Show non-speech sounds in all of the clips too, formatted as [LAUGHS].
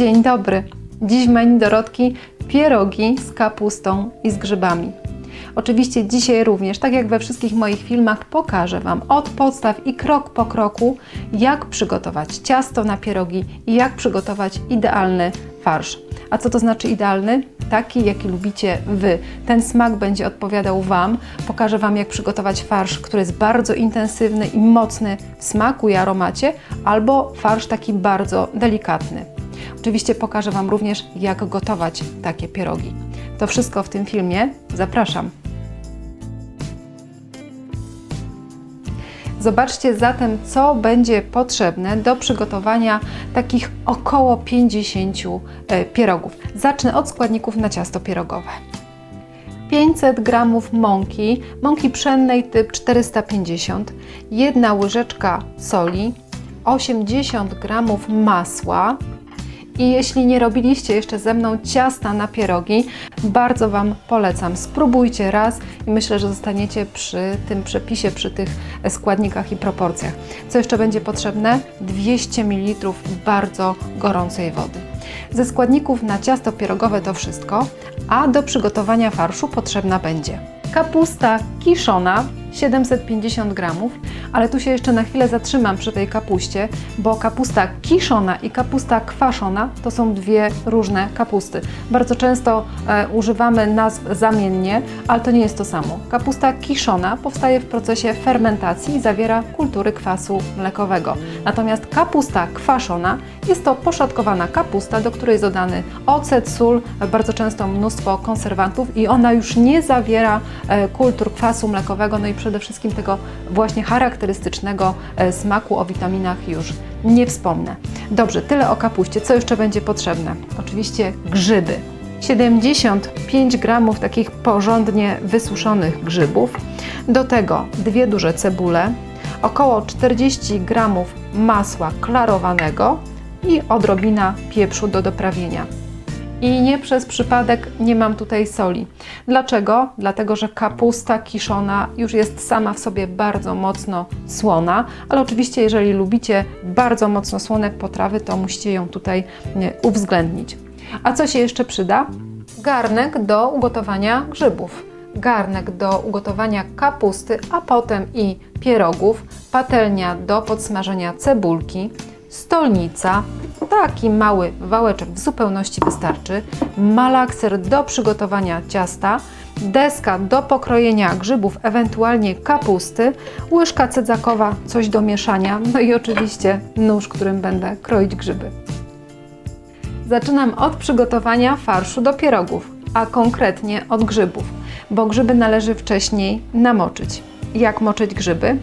Dzień dobry. Dziś w menu pierogi z kapustą i z grzybami. Oczywiście dzisiaj również, tak jak we wszystkich moich filmach, pokażę Wam od podstaw i krok po kroku, jak przygotować ciasto na pierogi i jak przygotować idealny farsz. A co to znaczy idealny? Taki, jaki lubicie Wy. Ten smak będzie odpowiadał Wam. Pokażę Wam, jak przygotować farsz, który jest bardzo intensywny i mocny w smaku i aromacie, albo farsz taki bardzo delikatny. Oczywiście pokażę Wam również, jak gotować takie pierogi. To wszystko w tym filmie. Zapraszam. Zobaczcie zatem, co będzie potrzebne do przygotowania takich około 50 e, pierogów. Zacznę od składników na ciasto pierogowe. 500 g mąki, mąki pszennej typ 450, jedna łyżeczka soli, 80 g masła, i jeśli nie robiliście jeszcze ze mną ciasta na pierogi, bardzo Wam polecam. Spróbujcie raz i myślę, że zostaniecie przy tym przepisie, przy tych składnikach i proporcjach. Co jeszcze będzie potrzebne? 200 ml bardzo gorącej wody. Ze składników na ciasto pierogowe to wszystko, a do przygotowania farszu potrzebna będzie kapusta kiszona 750 gramów, ale tu się jeszcze na chwilę zatrzymam przy tej kapuście, bo kapusta kiszona i kapusta kwaszona to są dwie różne kapusty. Bardzo często e, używamy nazw zamiennie, ale to nie jest to samo. Kapusta kiszona powstaje w procesie fermentacji i zawiera kultury kwasu mlekowego. Natomiast kapusta kwaszona jest to poszatkowana kapusta, do której jest dodany ocet, sól, bardzo często mnóstwo konserwantów i ona już nie zawiera e, kultur kwasu mlekowego, no i przede wszystkim tego właśnie charakterystycznego e, smaku o witaminach już nie wspomnę. Dobrze, tyle o kapuście. Co jeszcze będzie potrzebne? Oczywiście grzyby. 75 gramów takich porządnie wysuszonych grzybów. Do tego dwie duże cebule, około 40 gramów masła klarowanego i odrobina pieprzu do doprawienia. I nie przez przypadek nie mam tutaj soli. Dlaczego? Dlatego, że kapusta kiszona już jest sama w sobie bardzo mocno słona, ale oczywiście, jeżeli lubicie bardzo mocno słone potrawy, to musicie ją tutaj uwzględnić. A co się jeszcze przyda? Garnek do ugotowania grzybów garnek do ugotowania kapusty, a potem i pierogów, patelnia do podsmażenia cebulki, stolnica, taki mały wałeczek w zupełności wystarczy, malakser do przygotowania ciasta, deska do pokrojenia grzybów, ewentualnie kapusty, łyżka cedzakowa, coś do mieszania, no i oczywiście nóż, którym będę kroić grzyby. Zaczynam od przygotowania farszu do pierogów, a konkretnie od grzybów, bo grzyby należy wcześniej namoczyć. Jak moczyć grzyby?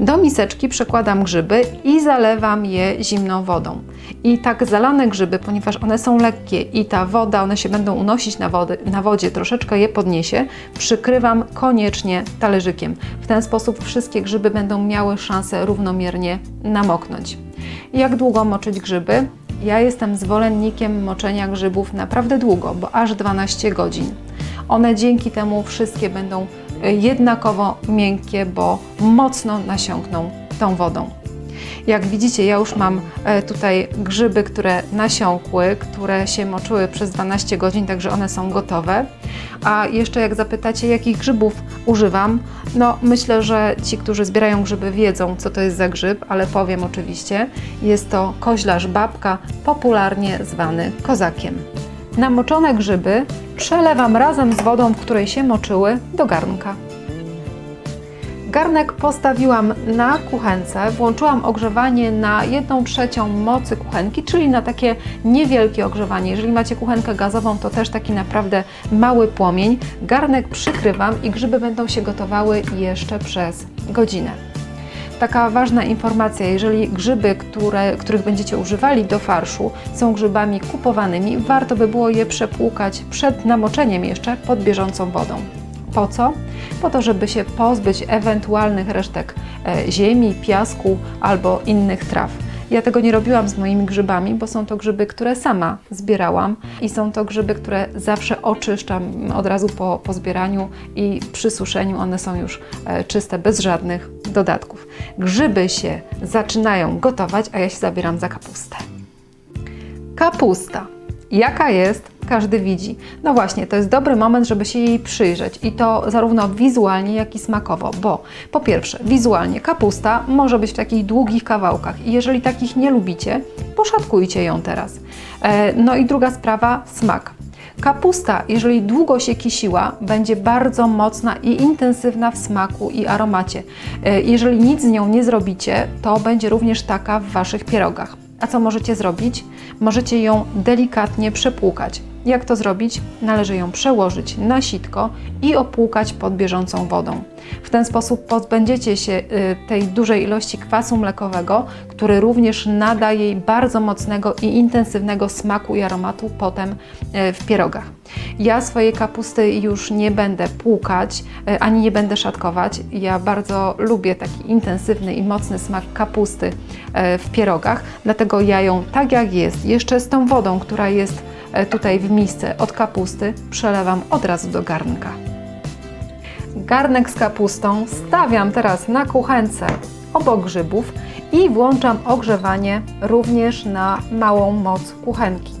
Do miseczki przekładam grzyby i zalewam je zimną wodą. I tak zalane grzyby, ponieważ one są lekkie i ta woda, one się będą unosić na, wody, na wodzie, troszeczkę je podniesie, przykrywam koniecznie talerzykiem. W ten sposób wszystkie grzyby będą miały szansę równomiernie namoknąć. Jak długo moczyć grzyby? Ja jestem zwolennikiem moczenia grzybów naprawdę długo, bo aż 12 godzin. One dzięki temu wszystkie będą jednakowo miękkie, bo mocno nasiąkną tą wodą. Jak widzicie, ja już mam e, tutaj grzyby, które nasiąkły, które się moczyły przez 12 godzin, także one są gotowe. A jeszcze jak zapytacie, jakich grzybów używam, no myślę, że ci, którzy zbierają grzyby wiedzą, co to jest za grzyb, ale powiem oczywiście. Jest to koźlarz babka, popularnie zwany kozakiem. Namoczone grzyby przelewam razem z wodą, w której się moczyły, do garnka. Garnek postawiłam na kuchence, włączyłam ogrzewanie na 1 trzecią mocy kuchenki, czyli na takie niewielkie ogrzewanie. Jeżeli macie kuchenkę gazową, to też taki naprawdę mały płomień. Garnek przykrywam i grzyby będą się gotowały jeszcze przez godzinę. Taka ważna informacja, jeżeli grzyby, które, których będziecie używali do farszu, są grzybami kupowanymi, warto by było je przepłukać przed namoczeniem jeszcze pod bieżącą wodą. Po co? Po to, żeby się pozbyć ewentualnych resztek e, ziemi, piasku albo innych traw. Ja tego nie robiłam z moimi grzybami, bo są to grzyby, które sama zbierałam i są to grzyby, które zawsze oczyszczam od razu po, po zbieraniu i przy suszeniu one są już e, czyste, bez żadnych dodatków. Grzyby się zaczynają gotować, a ja się zabieram za kapustę. Kapusta. Jaka jest, każdy widzi. No właśnie, to jest dobry moment, żeby się jej przyjrzeć i to zarówno wizualnie, jak i smakowo, bo po pierwsze, wizualnie kapusta może być w takich długich kawałkach i jeżeli takich nie lubicie, poszatkujcie ją teraz. E, No i druga sprawa, smak. Kapusta, jeżeli długo się kisiła, będzie bardzo mocna i intensywna w smaku i aromacie. E, Jeżeli nic z nią nie zrobicie, to będzie również taka w Waszych pierogach. A co możecie zrobić? Możecie ją delikatnie przepłukać. Jak to zrobić? Należy ją przełożyć na sitko i opłukać pod bieżącą wodą. W ten sposób pozbędziecie się y, tej dużej ilości kwasu mlekowego, który również nada jej bardzo mocnego i intensywnego smaku i aromatu potem y, w pierogach. Ja swojej kapusty już nie będę płukać, y, ani nie będę szatkować. Ja bardzo lubię taki intensywny i mocny smak kapusty w pierogach, dlatego ja ją tak jak jest, jeszcze z tą wodą, która jest tutaj w misce od kapusty, przelewam od razu do garnka. Garnek z kapustą stawiam teraz na kuchence obok grzybów i włączam ogrzewanie również na małą moc kuchenki.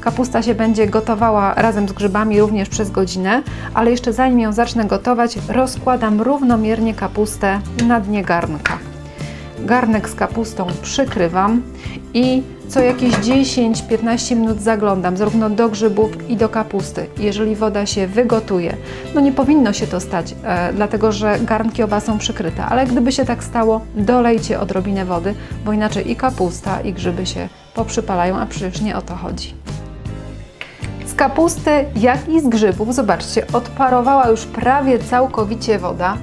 Kapusta się będzie gotowała razem z grzybami również przez godzinę, ale jeszcze zanim ją zacznę gotować, rozkładam równomiernie kapustę na dnie garnka. Garnek z kapustą przykrywam i co jakieś 10-15 minut zaglądam zarówno do grzybów i do kapusty. Jeżeli woda się wygotuje, no nie powinno się to stać, e, dlatego że garnki oba są przykryte, ale gdyby się tak stało, dolejcie odrobinę wody, bo inaczej i kapusta i grzyby się poprzypalają, a przecież nie o to chodzi. Z kapusty, jak i z grzybów, zobaczcie, odparowała już prawie całkowicie woda.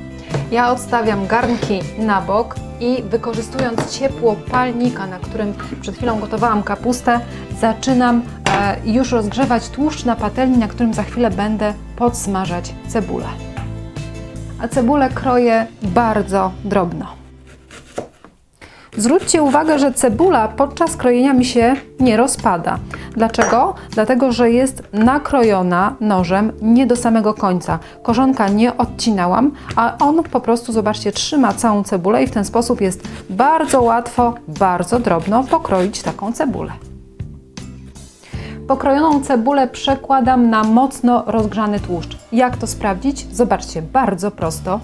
Ja odstawiam garnki na bok i wykorzystując ciepło palnika, na którym przed chwilą gotowałam kapustę, zaczynam e, już rozgrzewać tłuszcz na patelni, na którym za chwilę będę podsmażać cebulę. A cebulę kroję bardzo drobno. Zwróćcie uwagę, że cebula podczas krojenia mi się nie rozpada. Dlaczego? Dlatego, że jest nakrojona nożem nie do samego końca. Korzonka nie odcinałam, a on po prostu, zobaczcie, trzyma całą cebulę i w ten sposób jest bardzo łatwo, bardzo drobno pokroić taką cebulę. Pokrojoną cebulę przekładam na mocno rozgrzany tłuszcz. Jak to sprawdzić? Zobaczcie, bardzo prosto.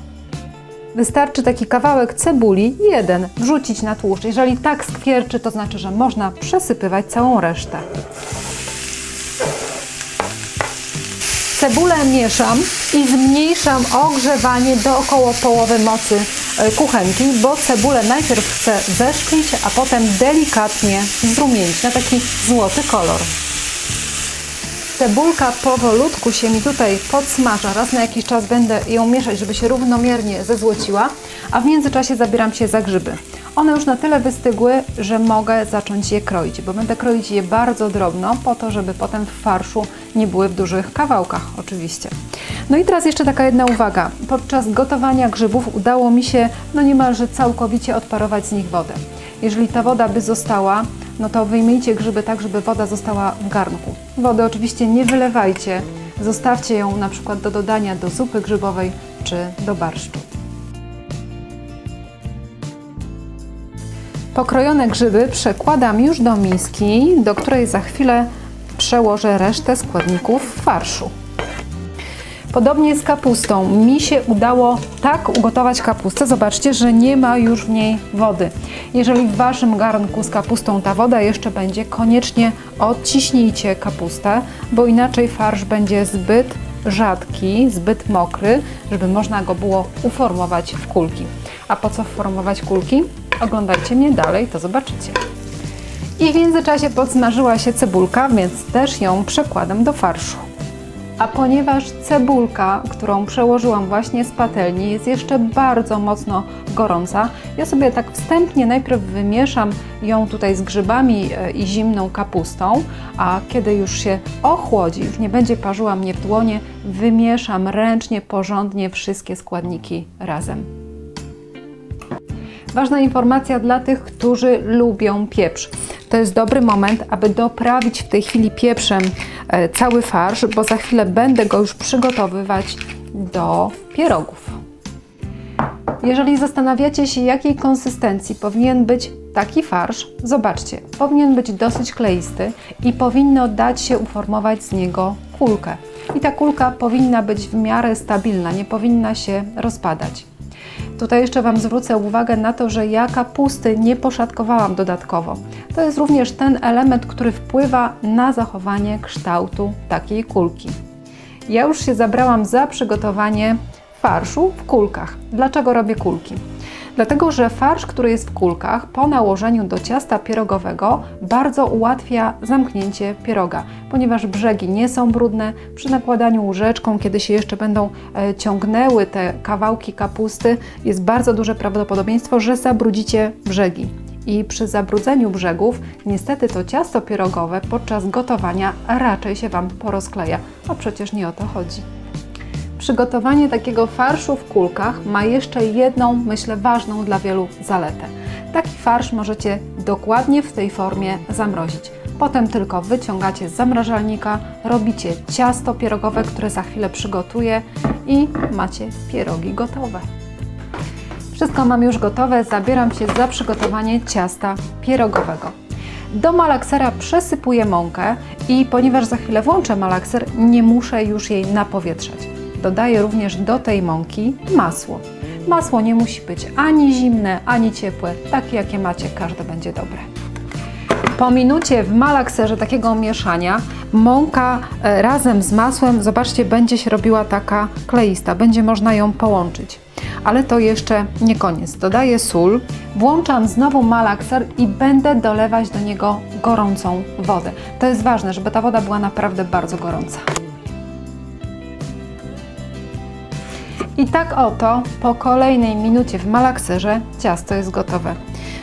Wystarczy taki kawałek cebuli, jeden, wrzucić na tłuszcz. Jeżeli tak skwierczy, to znaczy, że można przesypywać całą resztę. Cebulę mieszam i zmniejszam ogrzewanie do około połowy mocy e, kuchenki, bo cebulę najpierw chcę zeszklić, a potem delikatnie zrumienić na taki złoty kolor. Cebulka powolutku się mi tutaj podsmaża. Raz na jakiś czas będę ją mieszać, żeby się równomiernie zezłociła, a w międzyczasie zabieram się za grzyby. One już na tyle wystygły, że mogę zacząć je kroić, bo będę kroić je bardzo drobno, po to, żeby potem w farszu nie były w dużych kawałkach, oczywiście. No i teraz jeszcze taka jedna uwaga. Podczas gotowania grzybów udało mi się no niemalże całkowicie odparować z nich wodę. Jeżeli ta woda by została, no to wyjmijcie grzyby tak, żeby woda została w garnku. Wody oczywiście nie wylewajcie, zostawcie ją na przykład do dodania do zupy grzybowej czy do barszczu. Pokrojone grzyby przekładam już do miski, do której za chwilę przełożę resztę składników farszu. Podobnie z kapustą. Mi się udało tak ugotować kapustę. Zobaczcie, że nie ma już w niej wody. Jeżeli w Waszym garnku z kapustą ta woda jeszcze będzie, koniecznie odciśnijcie kapustę, bo inaczej farsz będzie zbyt rzadki, zbyt mokry, żeby można go było uformować w kulki. A po co formować kulki? Oglądajcie mnie dalej, to zobaczycie. I w międzyczasie podsmażyła się cebulka, więc też ją przekładam do farszu. A ponieważ cebulka, którą przełożyłam właśnie z patelni, jest jeszcze bardzo mocno gorąca, ja sobie tak wstępnie najpierw wymieszam ją tutaj z grzybami e, i zimną kapustą, a kiedy już się ochłodzi, już nie będzie parzyła mnie w dłonie, wymieszam ręcznie, porządnie wszystkie składniki razem. Ważna informacja dla tych, którzy lubią pieprz. To jest dobry moment, aby doprawić w tej chwili pieprzem e, cały farsz, bo za chwilę będę go już przygotowywać do pierogów. Jeżeli zastanawiacie się, jakiej konsystencji powinien być taki farsz, zobaczcie, powinien być dosyć kleisty i powinno dać się uformować z niego kulkę. I ta kulka powinna być w miarę stabilna, nie powinna się rozpadać. Tutaj jeszcze Wam zwrócę uwagę na to, że ja kapusty nie poszatkowałam dodatkowo. To jest również ten element, który wpływa na zachowanie kształtu takiej kulki. Ja już się zabrałam za przygotowanie farszu w kulkach. Dlaczego robię kulki? Dlatego, że farsz, który jest w kulkach, po nałożeniu do ciasta pierogowego bardzo ułatwia zamknięcie pieroga, ponieważ brzegi nie są brudne. Przy nakładaniu łyżeczką, kiedy się jeszcze będą e, ciągnęły te kawałki kapusty, jest bardzo duże prawdopodobieństwo, że zabrudzicie brzegi. I przy zabrudzeniu brzegów, niestety to ciasto pierogowe podczas gotowania raczej się Wam porozkleja, a przecież nie o to chodzi. Przygotowanie takiego farszu w kulkach ma jeszcze jedną, myślę, ważną dla wielu zaletę. Taki farsz możecie dokładnie w tej formie zamrozić. Potem tylko wyciągacie z zamrażalnika, robicie ciasto pierogowe, które za chwilę przygotuję i macie pierogi gotowe. Wszystko mam już gotowe, zabieram się za przygotowanie ciasta pierogowego. Do malaksera przesypuję mąkę i ponieważ za chwilę włączę malakser, nie muszę już jej napowietrzać. Dodaję również do tej mąki masło. Masło nie musi być ani zimne, ani ciepłe, takie jakie macie, każde będzie dobre. Po minucie w malakserze takiego mieszania mąka e, razem z masłem, zobaczcie, będzie się robiła taka kleista, będzie można ją połączyć. Ale to jeszcze nie koniec. Dodaję sól, włączam znowu malakser i będę dolewać do niego gorącą wodę. To jest ważne, żeby ta woda była naprawdę bardzo gorąca. I tak oto po kolejnej minucie w malakserze ciasto jest gotowe.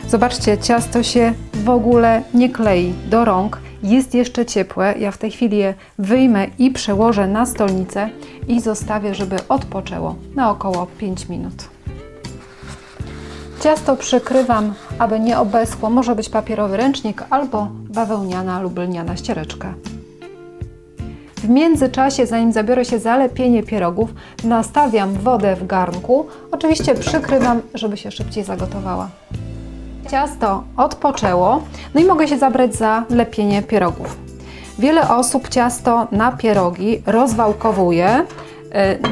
Zobaczcie, ciasto się w ogóle nie klei do rąk, jest jeszcze ciepłe. Ja w tej chwili je wyjmę i przełożę na stolnicę i zostawię, żeby odpoczęło na około 5 minut. Ciasto przykrywam, aby nie obeschło. Może być papierowy ręcznik albo bawełniana lub lniana ściereczka. W międzyczasie, zanim zabiorę się za lepienie pierogów, nastawiam wodę w garnku. Oczywiście przykrywam, żeby się szybciej zagotowała. Ciasto odpoczęło, no i mogę się zabrać za lepienie pierogów. Wiele osób ciasto na pierogi rozwałkowuje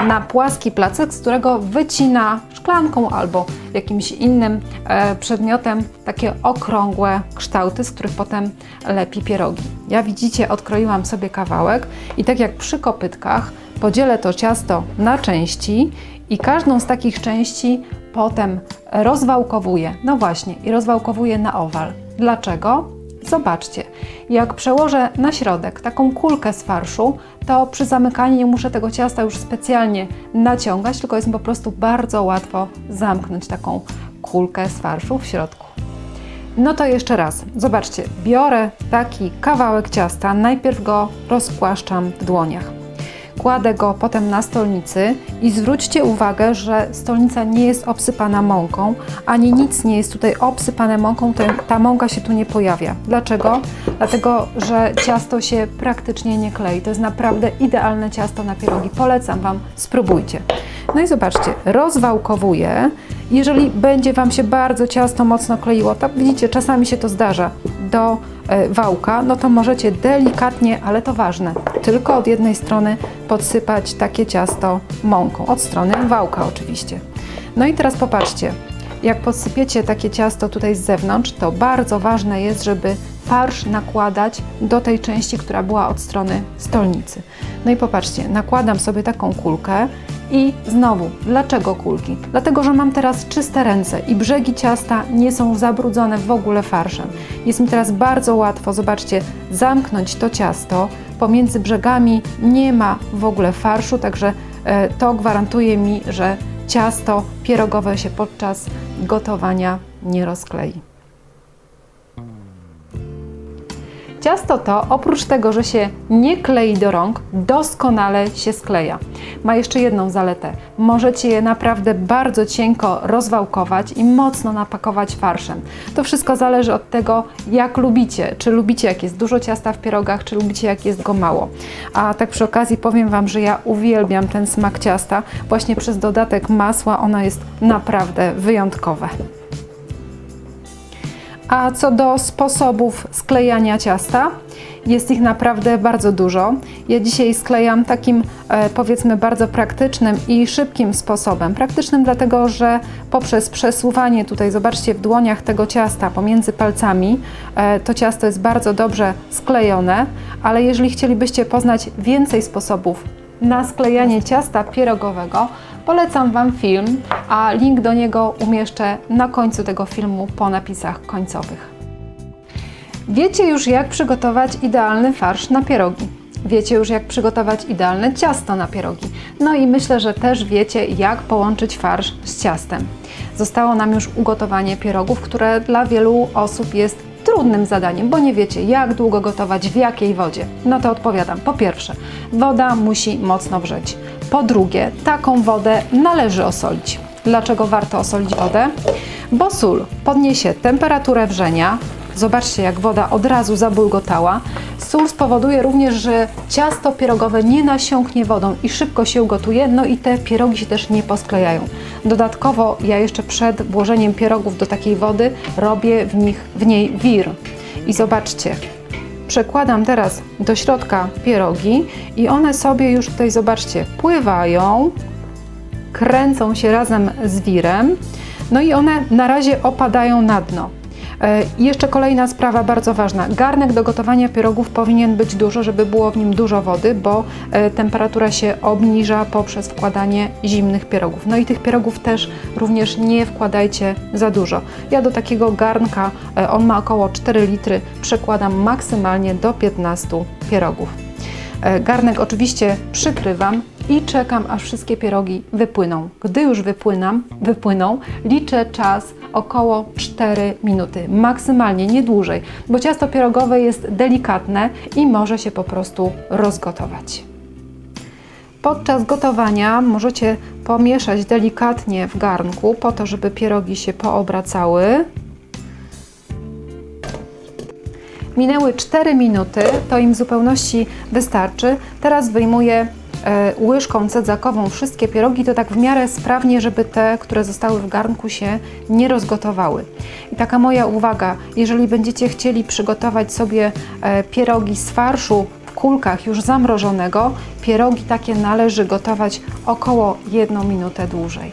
na płaski placek, z którego wycina szklanką albo jakimś innym e, przedmiotem takie okrągłe kształty, z których potem lepi pierogi. Ja widzicie, odkroiłam sobie kawałek i tak jak przy kopytkach podzielę to ciasto na części i każdą z takich części potem rozwałkowuję. No właśnie, i rozwałkowuję na owal. Dlaczego? Zobaczcie, jak przełożę na środek taką kulkę z farszu, to przy zamykaniu nie muszę tego ciasta już specjalnie naciągać, tylko jest po prostu bardzo łatwo zamknąć taką kulkę z farszu w środku. No to jeszcze raz, zobaczcie, biorę taki kawałek ciasta, najpierw go rozpłaszczam w dłoniach. Kładę go potem na stolnicy i zwróćcie uwagę, że stolnica nie jest obsypana mąką, ani nic nie jest tutaj obsypane mąką, ta mąka się tu nie pojawia. Dlaczego? Dlatego, że ciasto się praktycznie nie klei. To jest naprawdę idealne ciasto na pierogi. Polecam Wam, spróbujcie. No i zobaczcie, rozwałkowuję. Jeżeli będzie Wam się bardzo ciasto mocno kleiło, tak widzicie, czasami się to zdarza, do wałka, no to możecie delikatnie, ale to ważne, tylko od jednej strony podsypać takie ciasto mąką, od strony wałka oczywiście. No i teraz popatrzcie, jak podsypiecie takie ciasto tutaj z zewnątrz, to bardzo ważne jest, żeby farsz nakładać do tej części, która była od strony stolnicy. No i popatrzcie, nakładam sobie taką kulkę i znowu, dlaczego kulki? Dlatego, że mam teraz czyste ręce i brzegi ciasta nie są zabrudzone w ogóle farszem. Jest mi teraz bardzo łatwo, zobaczcie, zamknąć to ciasto. Pomiędzy brzegami nie ma w ogóle farszu, także e, to gwarantuje mi, że ciasto pierogowe się podczas gotowania nie rozklei. Ciasto to oprócz tego, że się nie klei do rąk, doskonale się skleja. Ma jeszcze jedną zaletę. Możecie je naprawdę bardzo cienko rozwałkować i mocno napakować farszem. To wszystko zależy od tego, jak lubicie. Czy lubicie, jak jest dużo ciasta w pierogach, czy lubicie, jak jest go mało. A tak przy okazji powiem Wam, że ja uwielbiam ten smak ciasta. Właśnie przez dodatek masła ono jest naprawdę wyjątkowe. A co do sposobów sklejania ciasta, jest ich naprawdę bardzo dużo. Ja dzisiaj sklejam takim e, powiedzmy bardzo praktycznym i szybkim sposobem. Praktycznym dlatego, że poprzez przesuwanie tutaj, zobaczcie, w dłoniach tego ciasta pomiędzy palcami, e, to ciasto jest bardzo dobrze sklejone, ale jeżeli chcielibyście poznać więcej sposobów na sklejanie ciasta pierogowego, polecam Wam film, a link do niego umieszczę na końcu tego filmu po napisach końcowych. Wiecie już, jak przygotować idealny farsz na pierogi. Wiecie już, jak przygotować idealne ciasto na pierogi. No i myślę, że też wiecie, jak połączyć farsz z ciastem. Zostało nam już ugotowanie pierogów, które dla wielu osób jest trudnym zadaniem, bo nie wiecie, jak długo gotować, w jakiej wodzie. No to odpowiadam. Po pierwsze, woda musi mocno wrzeć. Po drugie, taką wodę należy osolić. Dlaczego warto osolić wodę? Bo sól podniesie temperaturę wrzenia. Zobaczcie, jak woda od razu zabulgotała. Sól spowoduje również, że ciasto pierogowe nie nasiąknie wodą i szybko się ugotuje, no i te pierogi się też nie posklejają. Dodatkowo ja jeszcze przed włożeniem pierogów do takiej wody robię w, nich, w niej wir. I zobaczcie, przekładam teraz do środka pierogi i one sobie już tutaj, zobaczcie, pływają, kręcą się razem z wirem, no i one na razie opadają na dno. I jeszcze kolejna sprawa bardzo ważna. Garnek do gotowania pierogów powinien być dużo, żeby było w nim dużo wody, bo e, temperatura się obniża poprzez wkładanie zimnych pierogów. No i tych pierogów też również nie wkładajcie za dużo. Ja do takiego garnka, e, on ma około 4 litry, przekładam maksymalnie do 15 pierogów. E, Garnek oczywiście przykrywam i czekam, aż wszystkie pierogi wypłyną. Gdy już wypłynam, wypłyną, liczę czas około 4 minuty, maksymalnie, nie dłużej, bo ciasto pierogowe jest delikatne i może się po prostu rozgotować. Podczas gotowania możecie pomieszać delikatnie w garnku, po to, żeby pierogi się poobracały. Minęły 4 minuty, to im w zupełności wystarczy. Teraz wyjmuję łyżką cedzakową wszystkie pierogi, to tak w miarę sprawnie, żeby te, które zostały w garnku się nie rozgotowały. I taka moja uwaga, jeżeli będziecie chcieli przygotować sobie e, pierogi z farszu w kulkach już zamrożonego, pierogi takie należy gotować około 1 minutę dłużej.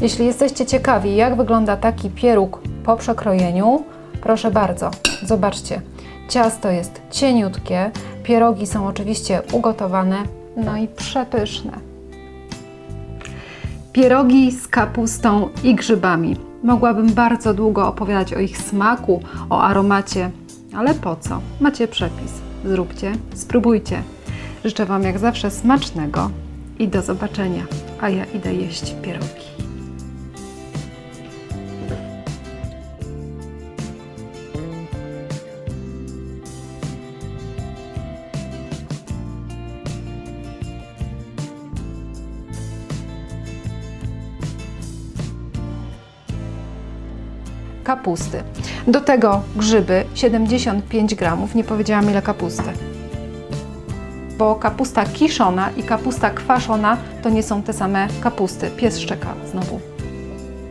Jeśli jesteście ciekawi, jak wygląda taki pieróg po przekrojeniu, proszę bardzo, zobaczcie. Ciasto jest cieniutkie, pierogi są oczywiście ugotowane, no i przepyszne. Pierogi z kapustą i grzybami. Mogłabym bardzo długo opowiadać o ich smaku, o aromacie, ale po co? Macie przepis. Zróbcie, spróbujcie. Życzę Wam jak zawsze smacznego i do zobaczenia. A ja idę jeść pierogi. Kapusty. Do tego grzyby 75 gramów. Nie powiedziałam ile kapusty. Bo kapusta kiszona i kapusta kwaszona to nie są te same kapusty. Pies szczeka znowu.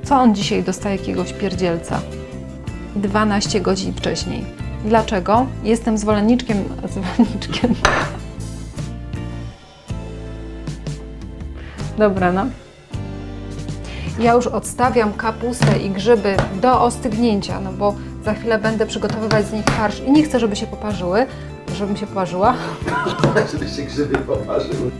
Co on dzisiaj dostaje jakiegoś pierdzielca? 12 godzin wcześniej. Dlaczego? Jestem zwolenniczkiem. [LAUGHS] Zwolenniczkiem. Dobra, no. Ja już odstawiam kapustę i grzyby do ostygnięcia, no bo za chwilę będę przygotowywać z nich farsz i nie chcę, żeby się poparzyły, żebym się poparzyła. [LAUGHS] Żeby się grzyby poparzyły.